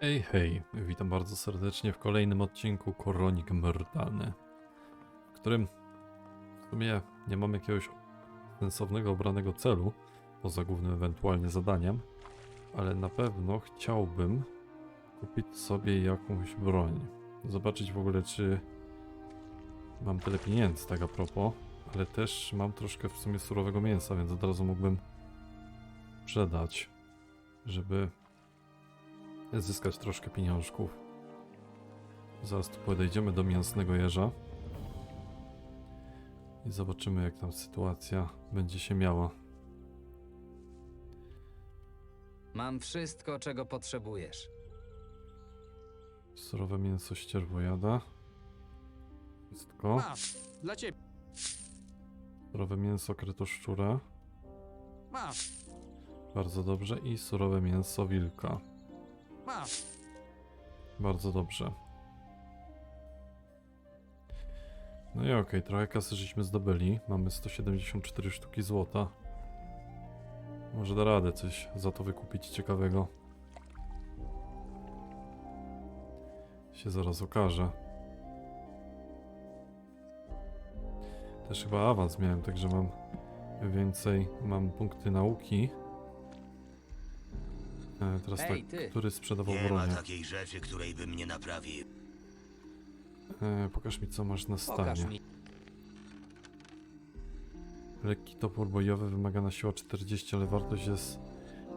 Hej, hej, witam bardzo serdecznie w kolejnym odcinku Koronik Mordalny, w którym w sumie nie mam jakiegoś sensownego obranego celu, poza głównym ewentualnie zadaniem, ale na pewno chciałbym kupić sobie jakąś broń. Zobaczyć w ogóle, czy mam tyle pieniędzy, tak a propos, ale też mam troszkę w sumie surowego mięsa, więc od razu mógłbym sprzedać, żeby zyskać troszkę pieniążków. Zaraz tu podejdziemy do mięsnego jeża i zobaczymy jak tam sytuacja będzie się miała. Mam wszystko, czego potrzebujesz. Surowe mięso ścierwojada. Wszystko. Masz, dla ciebie. Surowe mięso kretoszczura. Masz, Bardzo dobrze. I surowe mięso wilka. Masz. Bardzo dobrze. No i okej, trochę kasy żeśmy zdobyli. Mamy 174 sztuki złota. Może da radę coś za to wykupić ciekawego. Się zaraz okaże. Też chyba awans miałem, także mam więcej, mam punkty nauki. E, teraz Ej, tak, ty. który sprzedawał Nie ma bronię? takiej rzeczy, której bym nie naprawił. E, pokaż mi co masz na Pokaż stanie. mi. Lekki topór bojowy, wymagana siła 40, ale wartość jest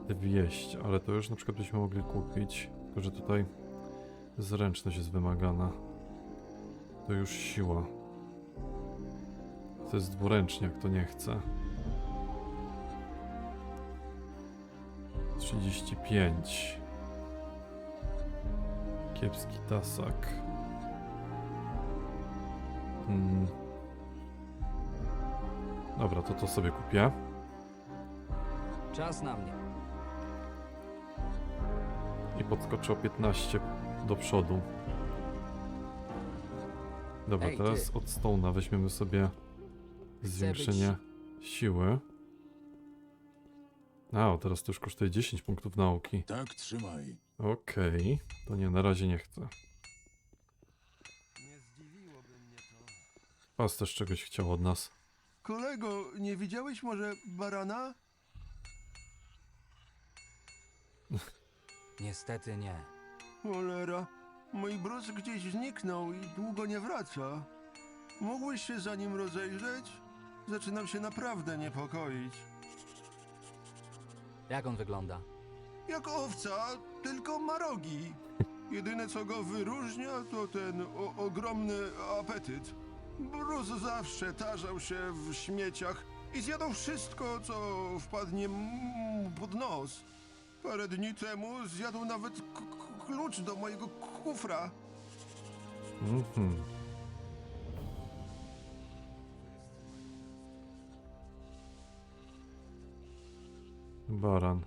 200, ale to już na przykład byśmy mogli kupić, tylko że tutaj zręczność jest wymagana. To już siła. To jest dwuręczniak, to nie chcę. 35. Kiepski tasak. Hmm. Dobra, to to sobie kupię. Czas na mnie. I podskoczę o 15 do przodu. Dobra, Ej, teraz od Stone'a weźmiemy sobie zwiększenie siły. A, o, teraz to już kosztuje 10 punktów nauki. Tak, trzymaj. Okej, to nie, na razie nie chcę. Nie zdziwiłoby mnie to. Pas też czegoś chciał od nas. Kolego, nie widziałeś może barana? Niestety nie. Cholera, mój brus gdzieś zniknął i długo nie wraca. Mógłbyś się za nim rozejrzeć? Zaczynam się naprawdę niepokoić. Jak on wygląda? Jak owca, tylko ma rogi. Jedyne co go wyróżnia to ten o, ogromny apetyt. Brus zawsze tarzał się w śmieciach i zjadał wszystko, co wpadnie mu pod nos. Parę dni temu zjadł nawet k- k- klucz do mojego kufra. Mhm. Baran.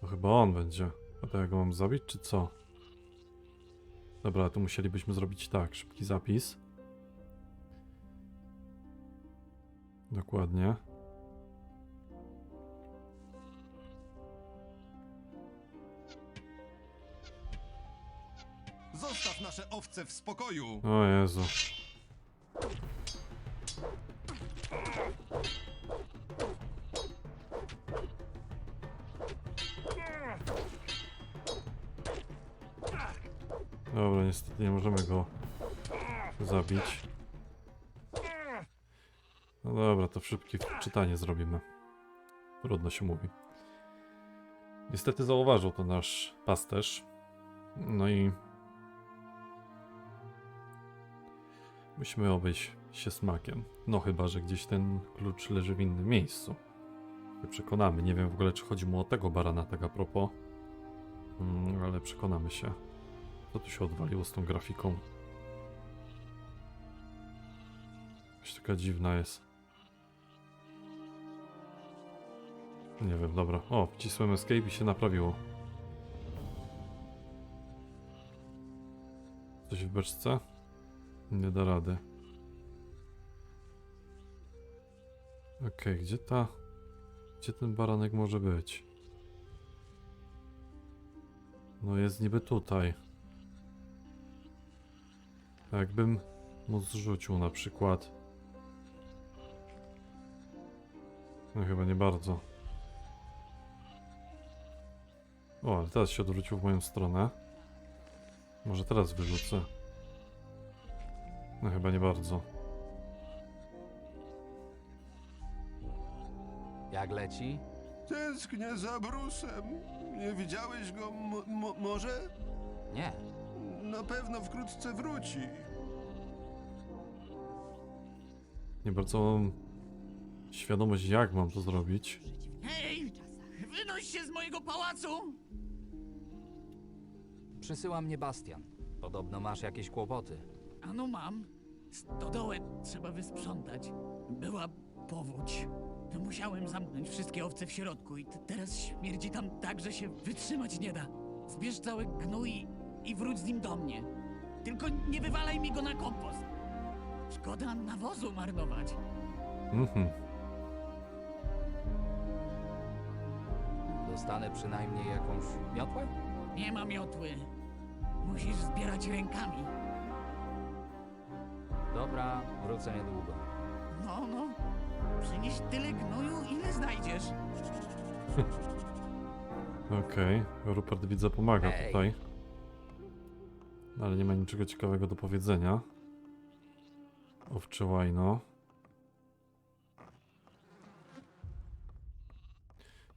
To chyba on będzie. A to ja go mam zabić, czy co? Dobra, tu musielibyśmy zrobić tak. Szybki zapis. Dokładnie. Zostaw nasze owce w spokoju! O Jezu. Dobra, niestety nie możemy go zabić. No dobra, to szybkie czytanie zrobimy. Trudno się mówi. Niestety zauważył to nasz pasterz. No i Musimy obejść się smakiem. No chyba, że gdzieś ten klucz leży w innym miejscu. Się przekonamy. Nie wiem w ogóle, czy chodzi mu o tego barana, tak a propos. Mm, ale przekonamy się. Co tu się odwaliło z tą grafiką? Jakaś taka dziwna jest. Nie wiem, dobra. O, wcisłem escape i się naprawiło. Coś w beczce? Nie da rady. Okej, gdzie ta... Gdzie ten baranek może być? No jest niby tutaj. Jakbym mu zrzucił na przykład. No chyba nie bardzo. O, ale teraz się odwrócił w moją stronę. Może teraz wyrzucę. No chyba nie bardzo. Jak leci? Tęsknię za Brusem. Nie widziałeś go mo- mo- może? Nie. Na pewno wkrótce wróci. Nie bardzo mam świadomość, jak mam to zrobić. Hej! Wynoś się z mojego pałacu! Przysyła mnie Bastian. Podobno masz jakieś kłopoty. Ano mam. Stodołę trzeba wysprzątać. Była powódź. Musiałem zamknąć wszystkie owce w środku i t- teraz śmierdzi tam tak, że się wytrzymać nie da. Zbierz cały gnój i wróć z nim do mnie. Tylko nie wywalaj mi go na kompost. Szkoda nawozu marnować. Mhm. Dostanę przynajmniej jakąś miotłę? Nie ma miotły. Musisz zbierać rękami. Dobra, wrócę niedługo. No, no. Przynieś tyle gnoju, ile znajdziesz. Okej, Rupert widzę pomaga tutaj. Ale nie ma niczego ciekawego do powiedzenia. Owcze łajno.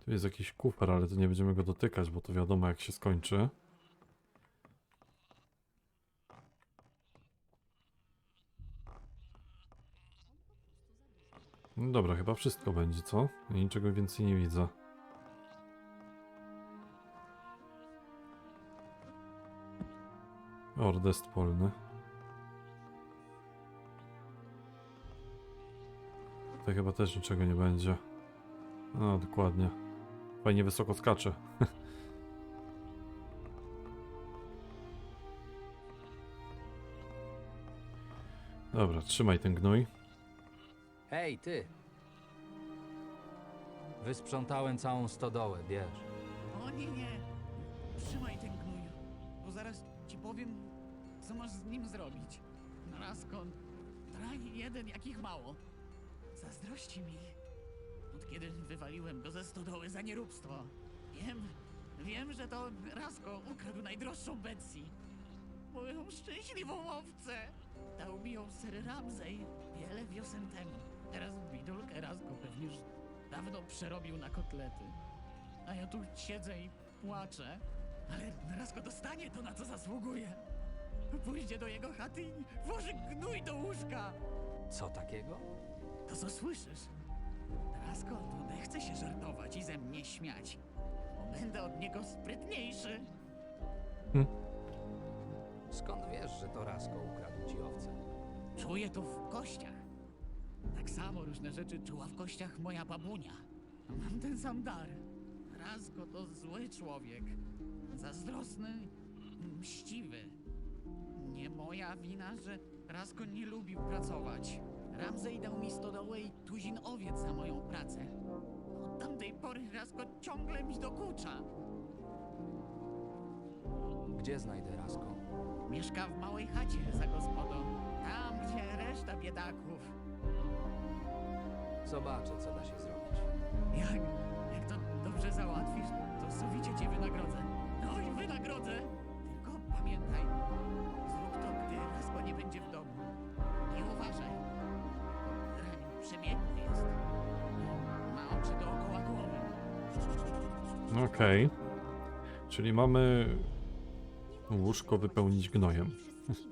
Tu jest jakiś kufer, ale to nie będziemy go dotykać, bo to wiadomo jak się skończy. No dobra, chyba wszystko będzie, co? Niczego więcej nie widzę. Ordest polny. Tutaj chyba też niczego nie będzie. No, dokładnie. Fajnie wysoko skacze. Dobra, trzymaj ten gnój. Hej, ty! Wysprzątałem całą stodołę, bierz. O nie, nie. Trzymaj ten powiem, co masz z nim zrobić. Raskon, traj jeden, jakich mało. Zazdrości mi. Od kiedy wywaliłem go ze stodoły za nieróbstwo. Wiem, wiem, że to Rasko ukradł najdroższą Betsy. Moją szczęśliwą owcę. Dał mi ją Sir Ramsay wiele wiosen temu. Teraz bidulkę Rasko pewnie już dawno przerobił na kotlety. A ja tu siedzę i płaczę. Ale Rasko dostanie to, na co zasługuje. Pójdzie do jego chaty i włoży gnój do łóżka. Co takiego? To co słyszysz? Rasko to nie chce się żartować i ze mnie śmiać. Bo będę od niego sprytniejszy. Skąd wiesz, że to Rasko ukradł ci owce? Czuję to w kościach. Tak samo różne rzeczy czuła w kościach moja babunia. Mam ten sam dar. Rasko to zły człowiek. Zazdrosny, mściwy. Nie moja wina, że Rasko nie lubił pracować. Ramsey dał mi stodołę i tuzin owiec za moją pracę. Od tamtej pory Rasko ciągle mi dokucza. Gdzie znajdę Rasko? Mieszka w małej chacie za gospodą. Tam, gdzie reszta biedaków. Zobaczę, co da się zrobić. Jak, jak to dobrze załatwisz, to sowicie cię wynagrodzę. No i wynagrodzę. Tylko pamiętaj, zrób to, gdy Rasko nie będzie w domu. Nie uważaj. Ranin przebiegły jest. Ma oczy dookoła głowy. Okej. Czyli mamy łóżko wypełnić gnojem.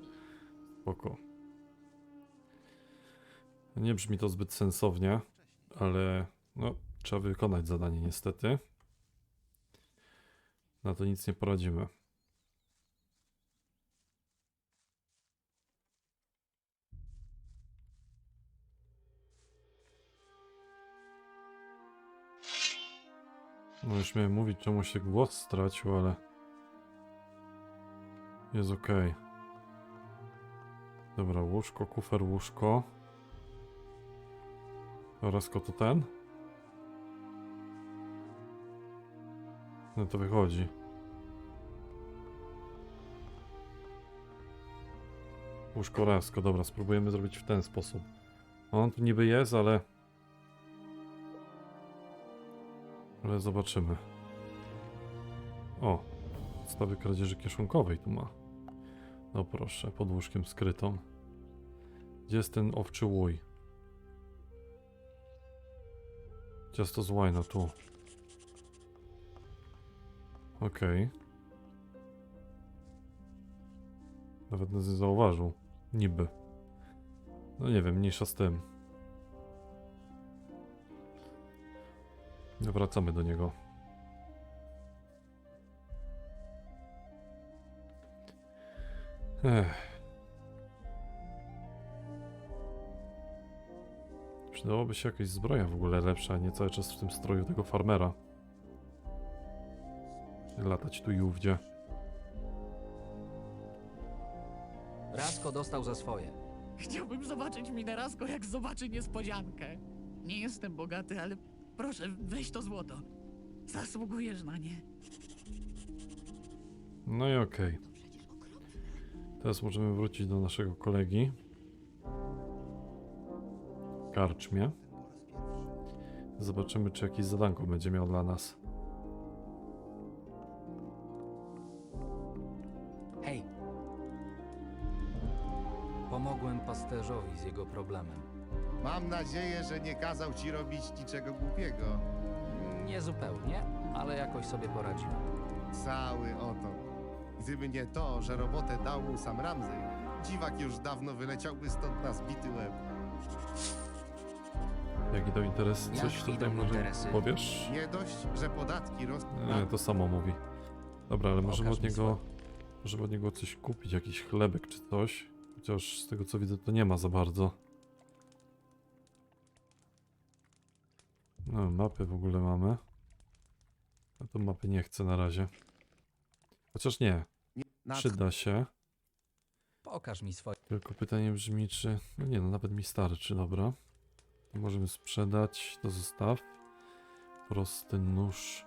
Spoko. Nie brzmi to zbyt sensownie, ale no, trzeba wykonać zadanie niestety. Na to nic nie poradzimy. No już miałem mówić, czemu się głos stracił, ale jest ok. Dobra, łóżko, kufer, łóżko. Oraz to ten? jasne to wychodzi. Łóżko rasko, dobra, spróbujemy zrobić w ten sposób. On tu niby jest, ale... Ale zobaczymy. O, stawy kradzieży kieszonkowej tu ma. No proszę, pod łóżkiem skrytą. Gdzie jest ten owczy łój? Ciasto z łajna, tu. Okej. Nawet nas nie zauważył. Niby. No nie wiem, mniejsza z tym. Wracamy do niego. Ech. Przydałoby się jakaś zbroja w ogóle lepsza, nie cały czas w tym stroju tego farmera. Latać tu i ówdzie. Rasko dostał za swoje. Chciałbym zobaczyć Minerasko, jak zobaczy niespodziankę. Nie jestem bogaty, ale proszę, weź to złoto. Zasługujesz na nie. No i okej. Teraz możemy wrócić do naszego kolegi. W Karczmie. Zobaczymy, czy jakieś zadanko będzie miał dla nas. Pasterzowi z jego problemem. Mam nadzieję, że nie kazał ci robić niczego głupiego. Nie zupełnie, ale jakoś sobie poradziłem. Cały oto. Gdyby nie to, że robotę dał mu sam Ramsey, dziwak już dawno wyleciałby stąd na zbity łeb. Jak idą interesy? Jak Coś idą tutaj może interesy? powiesz? Nie dość, że podatki rosną. Nie, to samo mówi. Dobra, ale możemy Pokaż od mi niego... Możemy od niego coś kupić, jakiś chlebek czy coś. Chociaż z tego co widzę to nie ma za bardzo. No, mapy w ogóle mamy. A to mapy nie chcę na razie. Chociaż nie, przyda się. Pokaż mi swoje. Tylko pytanie brzmi, czy... No nie, no nawet mi starczy, dobra. To możemy sprzedać, to zostaw. Prosty nóż.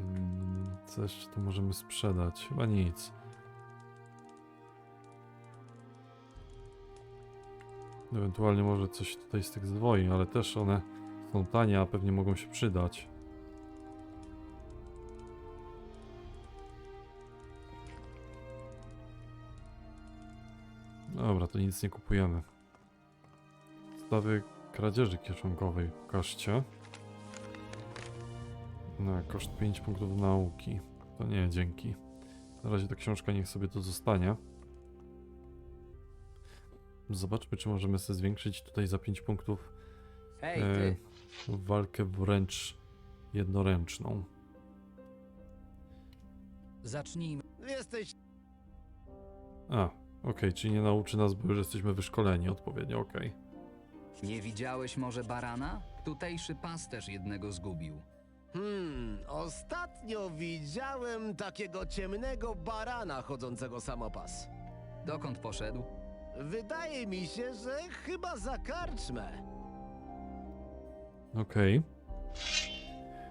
Mm, Co jeszcze tu możemy sprzedać? Chyba nic. Ewentualnie może coś tutaj z tych zwoi, ale też one są tanie, a pewnie mogą się przydać. Dobra, to nic nie kupujemy. Stawy kradzieży kieszonkowej pokażcie. Na koszt 5 punktów nauki. To nie, dzięki. Na razie ta książka niech sobie tu zostanie. Zobaczmy, czy możemy sobie zwiększyć tutaj za 5 punktów Hej, e, ty! walkę wręcz jednoręczną. Zacznijmy. Jesteś A, okej, czyli nie nauczy nas, bo już jesteśmy wyszkoleni odpowiednio, okej. Nie widziałeś może barana? Tutejszy pasterz jednego zgubił. Hmm, ostatnio widziałem takiego ciemnego barana chodzącego samopas. Dokąd poszedł? Wydaje mi się, że chyba za karczmę. Okej.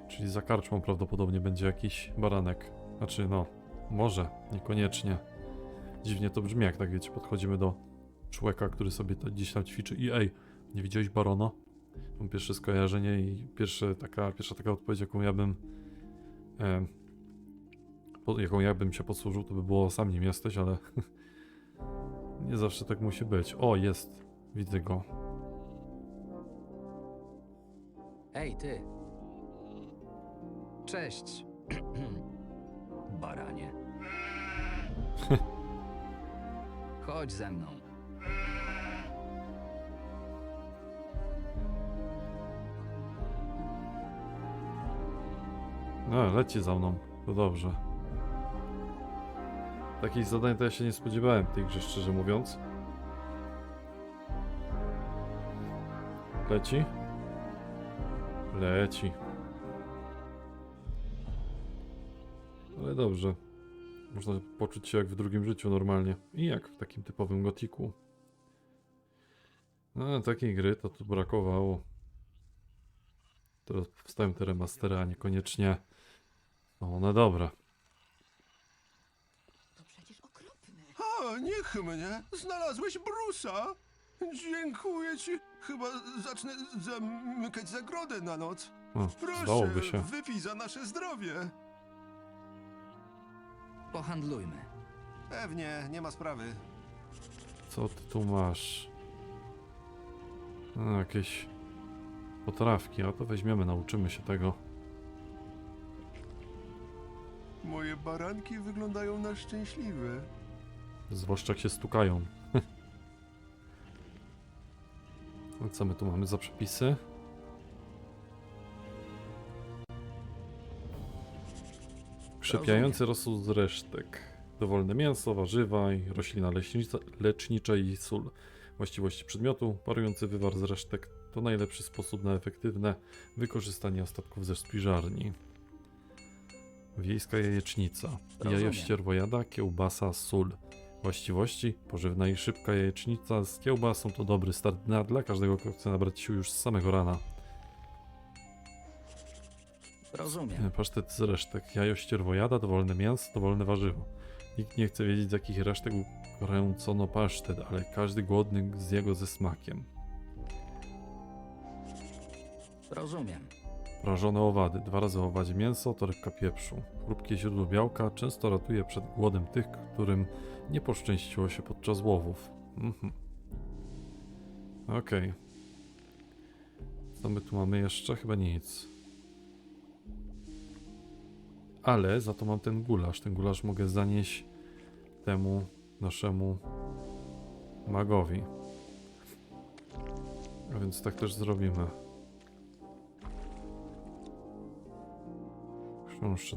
Czyli za karczmą prawdopodobnie będzie jakiś baranek. Znaczy, no, może, niekoniecznie. Dziwnie to brzmi, jak tak wiecie, podchodzimy do człowieka, który sobie to gdzieś tam ćwiczy i ej, nie widziałeś barona? Mam pierwsze skojarzenie i pierwsze taka, pierwsza taka odpowiedź, jaką ja bym e, po, jaką ja bym się posłużył, to by było sam nim jesteś, ale nie zawsze tak musi być. O, jest, widzę go. Hej, ty! Cześć! Baranie. Chodź ze mną. No, leci za mną. To dobrze. Takich zadań to ja się nie spodziewałem w tej grze, szczerze mówiąc. Leci? Leci. Ale dobrze. Można poczuć się jak w drugim życiu normalnie. I jak w takim typowym gotiku. No, takiej gry to tu brakowało. Teraz powstają te remastery, a niekoniecznie są one dobre. To przecież okropne. O, niech mnie. Znalazłeś Brusa. Dziękuję ci. Chyba zacznę zamykać zagrodę na noc. O, Proszę, zdałoby się. wypij za nasze zdrowie. Pohandlujmy. Pewnie, nie ma sprawy. Co ty tu masz? No, jakieś potrawki, a to weźmiemy, nauczymy się tego. Moje baranki wyglądają na szczęśliwe. Zwłaszcza jak się stukają. A co my tu mamy za przepisy? Krzepiający rosół z resztek. Dowolne mięso, warzywa i roślina leśnicza, lecznicza i sól. Właściwości przedmiotu. Parujący wywar z resztek to najlepszy sposób na efektywne wykorzystanie ostatków ze spiżarni. Wiejska jajecznica. Rozumiem. ścierwojada, kiełbasa, sól. Właściwości: pożywna i szybka jajecznica z kiełbasą to dobry start dnia dla każdego, kto chce nabrać sił już z samego rana. Rozumiem. Pasztet z resztek. Jajo ścierwojada, dowolne mięso, dowolne warzywo. Nikt nie chce wiedzieć z jakich resztek ukręcono pasztet, ale każdy głodny zje go ze smakiem. Rozumiem. Prażone owady. Dwa razy owadzie mięso, torebka pieprzu. Chrupkie źródło białka często ratuje przed głodem tych, którym nie poszczęściło się podczas łowów. Mhm. Okej. Co my tu mamy jeszcze? Chyba nic. Ale za to mam ten gulasz. Ten gulasz mogę zanieść temu naszemu magowi. A więc tak też zrobimy.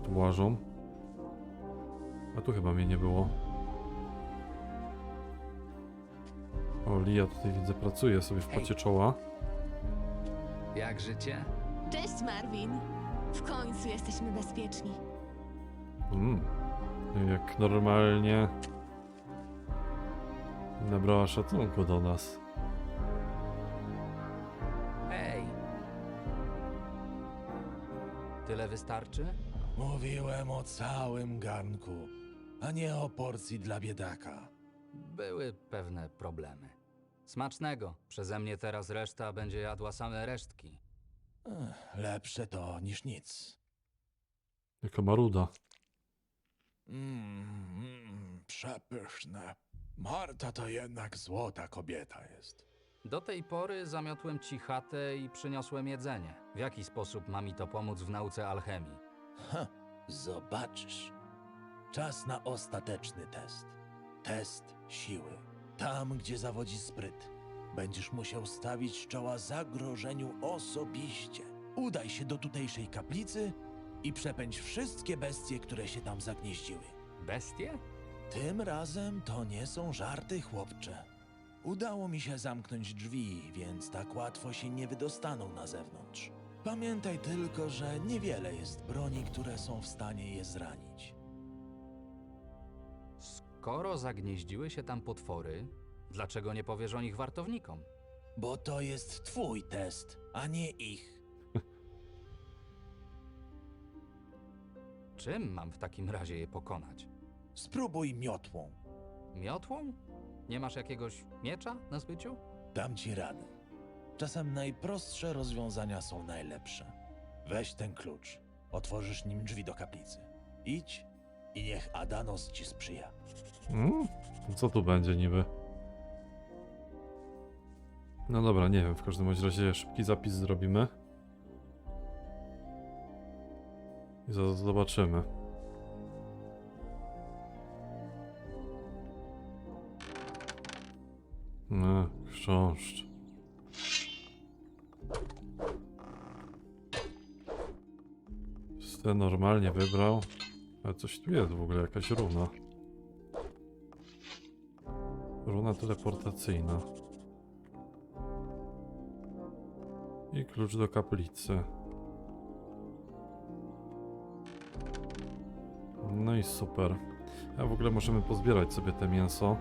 Tu łażą. A tu chyba mnie nie było. O, Lia tutaj widzę pracuje sobie w pocie czoła. Jak życie? Cześć Marvin. W końcu jesteśmy bezpieczni. Mm. Jak normalnie nabrała szacunku do nas. Hej! Tyle wystarczy? Mówiłem o całym garnku, a nie o porcji dla biedaka. Były pewne problemy. Smacznego. Przeze mnie teraz reszta będzie jadła same resztki. Ech, lepsze to niż nic. Jaka maruda. Mmm, mm, przepyszne. Marta to jednak złota kobieta jest. Do tej pory zamiotłem ci chatę i przyniosłem jedzenie. W jaki sposób ma mi to pomóc w nauce alchemii? Ha, zobaczysz. Czas na ostateczny test. Test siły. Tam, gdzie zawodzi spryt. Będziesz musiał stawić czoła zagrożeniu osobiście. Udaj się do tutejszej kaplicy i przepędź wszystkie bestie, które się tam zagnieździły. Bestie? Tym razem to nie są żarty, chłopcze. Udało mi się zamknąć drzwi, więc tak łatwo się nie wydostaną na zewnątrz. Pamiętaj tylko, że niewiele jest broni, które są w stanie je zranić. Skoro zagnieździły się tam potwory, dlaczego nie powiesz o nich wartownikom? Bo to jest twój test, a nie ich. Czym mam w takim razie je pokonać? Spróbuj miotłą. Miotłą? Nie masz jakiegoś miecza na zbyciu? Dam ci radę. Czasem najprostsze rozwiązania są najlepsze. Weź ten klucz. Otworzysz nim drzwi do kaplicy. Idź i niech Adanos ci sprzyja. Mm? Co tu będzie niby? No dobra, nie wiem, w każdym razie szybki zapis zrobimy. I zobaczymy. No, chrząszcz. Ten normalnie wybrał. Ale coś tu jest w ogóle, jakaś runa. Runa teleportacyjna. I klucz do kaplicy. No i super. A w ogóle możemy pozbierać sobie te mięso.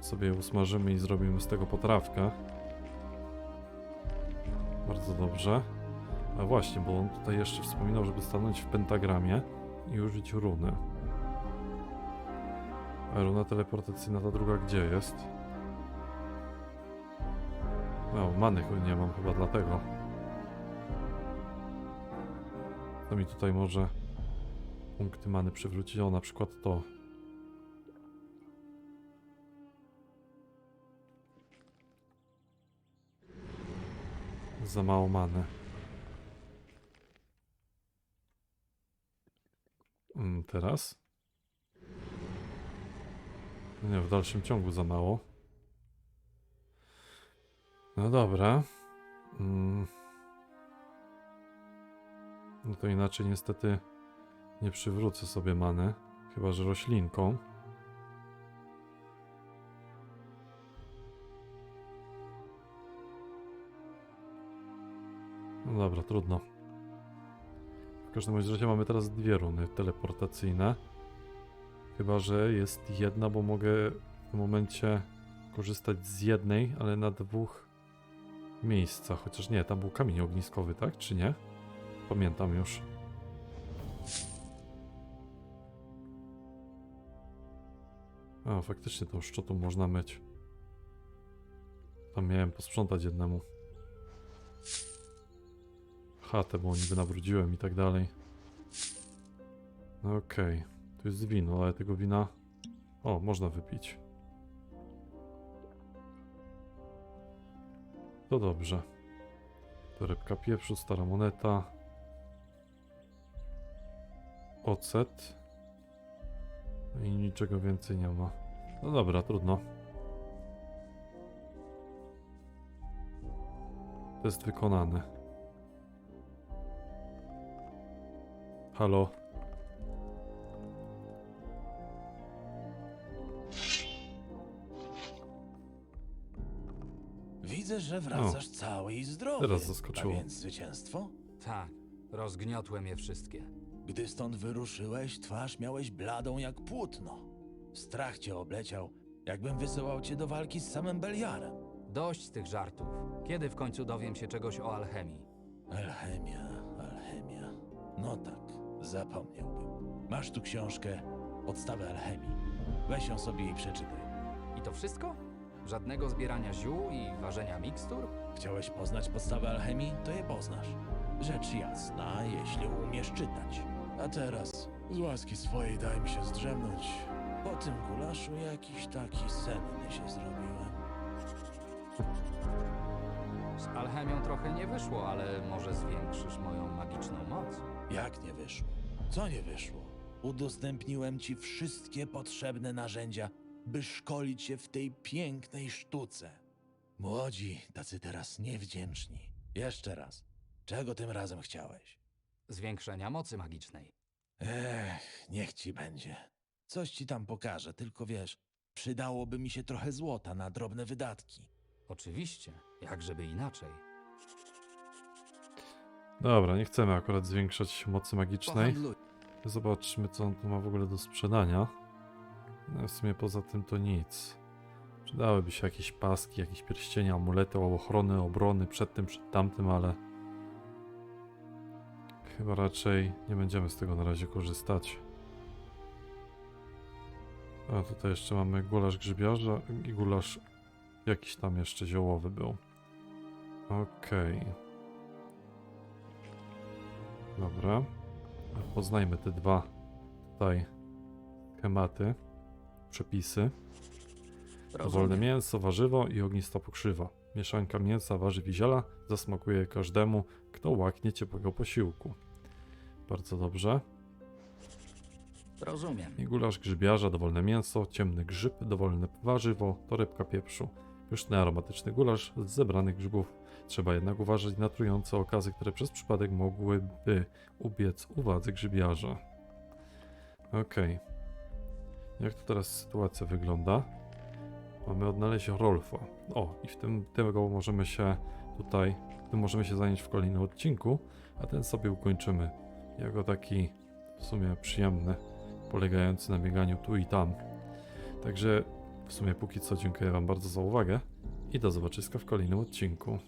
Sobie je usmażymy i zrobimy z tego potrawkę. Bardzo dobrze. A właśnie, bo on tutaj jeszcze wspominał, żeby stanąć w pentagramie i użyć runy. A runa teleportacyjna ta druga gdzie jest? O, many ch- nie mam chyba dlatego. To mi tutaj może punkty many przywrócić. O, na przykład to. Za mało many. Teraz? Nie, w dalszym ciągu za mało. No dobra. Mm. No to inaczej niestety nie przywrócę sobie many. Chyba, że roślinką. No dobra, trudno. W każdym razie mamy teraz dwie runy teleportacyjne. Chyba, że jest jedna, bo mogę w tym momencie korzystać z jednej, ale na dwóch miejscach. Chociaż nie, tam był kamień ogniskowy, tak? Czy nie? Pamiętam już. A, faktycznie tą szczotą można myć. Tam miałem posprzątać jednemu chatę, bo niby nawróciłem i tak dalej. No okej, tu jest wino, ale tego wina... O, można wypić. To dobrze. Torebka pieprzu, stara moneta. Ocet. I niczego więcej nie ma. No dobra, trudno. Test wykonany. Halo. Widzę, że wracasz cały i zdrowy. teraz zaskoczyło. A więc zwycięstwo? Tak, rozgniotłem je wszystkie. Gdy stąd wyruszyłeś, twarz miałeś bladą jak płótno. Strach cię obleciał, jakbym wysyłał cię do walki z samym Beliarem. Dość z tych żartów. Kiedy w końcu dowiem się czegoś o alchemii? Alchemia, alchemia. No tak, zapomniałbym. Masz tu książkę Podstawy alchemii. Weź ją sobie i przeczytaj. I to wszystko? Żadnego zbierania ziół i ważenia mikstur? Chciałeś poznać podstawy alchemii? To je poznasz. Rzecz jasna, jeśli umiesz czytać. A teraz, z łaski swojej daj mi się zdrzemnąć. Po tym gulaszu jakiś taki senny się zrobiłem. Z alchemią trochę nie wyszło, ale może zwiększysz moją magiczną moc? Jak nie wyszło? Co nie wyszło? Udostępniłem ci wszystkie potrzebne narzędzia, by szkolić się w tej pięknej sztuce. Młodzi, tacy teraz niewdzięczni. Jeszcze raz. Czego tym razem chciałeś? Zwiększenia mocy magicznej. Ech, niech ci będzie. Coś ci tam pokażę, tylko wiesz, przydałoby mi się trochę złota na drobne wydatki. Oczywiście, jak żeby inaczej. Dobra, nie chcemy akurat zwiększać mocy magicznej. Pohandluj. Zobaczmy, co on tu ma w ogóle do sprzedania. No w sumie poza tym to nic. Przydałyby się jakieś paski, jakieś pierścienia, amulety, ochrony, obrony przed tym, przed tamtym, ale... Chyba raczej nie będziemy z tego na razie korzystać. A tutaj jeszcze mamy gulasz grzybiarza i gulasz jakiś tam jeszcze ziołowy był. Okej. Dobra. Poznajmy te dwa tutaj schematy, przepisy. Dowolne mięso, warzywo i ognista pokrzywa. Mieszanka mięsa, warzyw i ziela zasmakuje każdemu, kto łaknie ciepłego posiłku. Bardzo dobrze. Rozumiem. I gulasz grzybiarza, dowolne mięso, ciemny grzyb, dowolne warzywo, torebka pieprzu. Pyszny, aromatyczny gulasz z zebranych grzybów. Trzeba jednak uważać na trujące okazy, które przez przypadek mogłyby ubiec uwadze grzybiarza. Okej. Jak to teraz sytuacja wygląda? Mamy odnaleźć Rolfa. O, i w tym tego możemy się tutaj, tym możemy się zająć w kolejnym odcinku, a ten sobie ukończymy jako taki w sumie przyjemny, polegający na bieganiu tu i tam. Także w sumie póki co dziękuję Wam bardzo za uwagę i do zobaczyska w kolejnym odcinku.